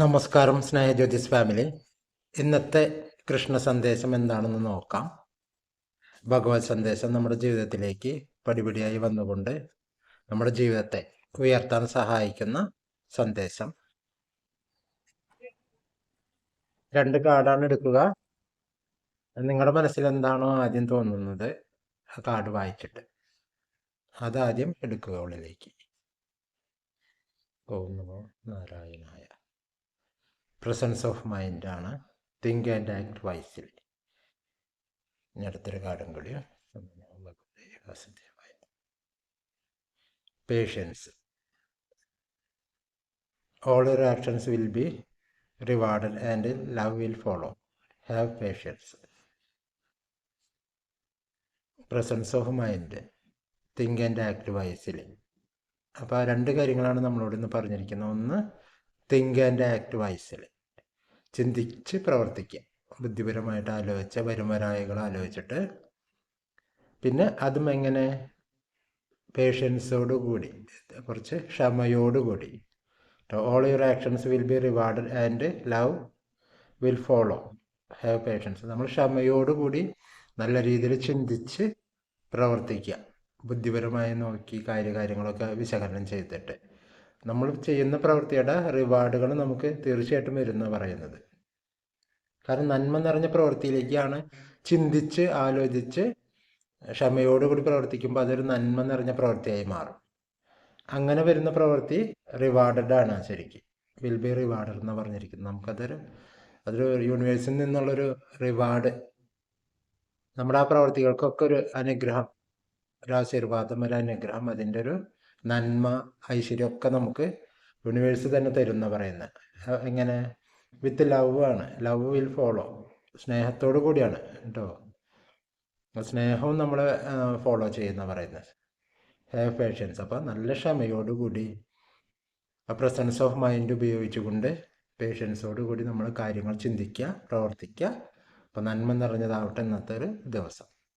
നമസ്കാരം സ്നേഹജ്യോതിസ് ഫാമിലി. ഇന്നത്തെ കൃഷ്ണ സന്ദേശം എന്താണെന്ന് നോക്കാം. ഭഗവത് സന്ദേശം നമ്മുടെ ജീവിതത്തിലേക്ക് പടിപടിയായി വന്നുകൊണ്ട് നമ്മുടെ ജീവിതത്തെ ഉയർത്താൻ സഹായിക്കുന്ന സന്ദേശം. രണ്ട് കാർഡാണ് എടുക്കുക. നിങ്ങളുടെ മനസ്സിൽ എന്താണോ ആദ്യം തോന്നുന്നത് ആ കാർഡ് വായിച്ചിട്ട്. അതാദ്യം എടുക്കുക ഉള്ളിലേക്ക്. ഓം നമോ നാരായണായ പ്രസൻസ് ഓഫ് മൈൻഡാണ് തിങ്ക് ആൻഡ് ആക്ട് വൈസിൽ ഇനി അടുത്തൊരു കാടും കൂടി. Patience all your actions will be rewarded and love will follow have patience presence of mind think and act wisely അപ്പോൾ ആ രണ്ട് കാര്യങ്ങളാണ് നമ്മളോട് ഇന്ന് പറഞ്ഞിരിക്കുന്നത്. ഒന്ന് തിങ്ക് ആൻഡ് ആക്ട് വൈസിൽ ചിന്തിച്ച് പ്രവർത്തിക്കുക. ബുദ്ധിപരമായിട്ട് ആലോചിച്ച വരുമരായകൾ ആലോചിച്ചിട്ട്. പിന്നെ അതും എങ്ങനെ? പേഷ്യൻസോട് കൂടി കുറച്ച് ക്ഷമയോടുകൂടി all your actions will be reward and love will follow have patience നമ്മൾ ക്ഷമയോടുകൂടി നല്ല രീതിയിൽ ചിന്തിച്ച് പ്രവർത്തിക്കുക. ബുദ്ധിപരമായി നോക്കി കാര്യകാര്യങ്ങളൊക്കെ വിശകലനം ചെയ്തിട്ട്. നമ്മൾ ചെയ്യുന്ന പ്രവൃത്തിയുടെ റിവാർഡുകൾ നമുക്ക് തീർച്ചയായിട്ടും വരുന്ന പറയുന്നത്. കാരണം നന്മ നിറഞ്ഞ പ്രവൃത്തിയിലേക്കാണ് ചിന്തിച്ച് ആലോചിച്ച് ക്ഷമയോടുകൂടി പ്രവർത്തിക്കുമ്പോൾ അതൊരു നന്മ നിറഞ്ഞ പ്രവൃത്തിയായി മാറും. അങ്ങനെ വരുന്ന പ്രവൃത്തി റിവാർഡഡ് ആണ് ശരിക്കും. വിൽ ബി റിവാർഡഡ് എന്ന് പറഞ്ഞിരിക്കുന്നത്. നമുക്കതൊരു അതൊരു യൂണിവേഴ്സിൽ നിന്നുള്ളൊരു റിവാർഡ് നമ്മുടെ ആ പ്രവർത്തികൾക്കൊക്കെ ഒരു അനുഗ്രഹം ഒരു ആശീർവാദം ഒരു അനുഗ്രഹം അതിന്റെ ഒരു നന്മ ഐശ്വര്യം ഒക്കെ നമുക്ക് യൂണിവേഴ്സ് തന്നെ തരുന്ന പറയുന്നത് എങ്ങനെ വിത്ത് ലവ് ആണ്. ലവ് വിൽ ഫോളോ സ്നേഹത്തോടു കൂടിയാണ് കേട്ടോ. സ്നേഹവും നമ്മൾ ഫോളോ ചെയ്യുന്ന പറയുന്നത് ഹാവ് പേഷ്യൻസ് അപ്പോൾ നല്ല ക്ഷമയോടുകൂടി ആ പ്രസൻസ് ഓഫ് മൈൻഡ് ഉപയോഗിച്ചുകൊണ്ട് പേഷ്യൻസോടുകൂടി നമ്മൾ കാര്യങ്ങൾ ചിന്തിക്കുക പ്രവർത്തിക്കുക. അപ്പോൾ നന്മ നിറഞ്ഞതാവട്ടെ ഇന്നത്തെ ഒരു ദിവസം.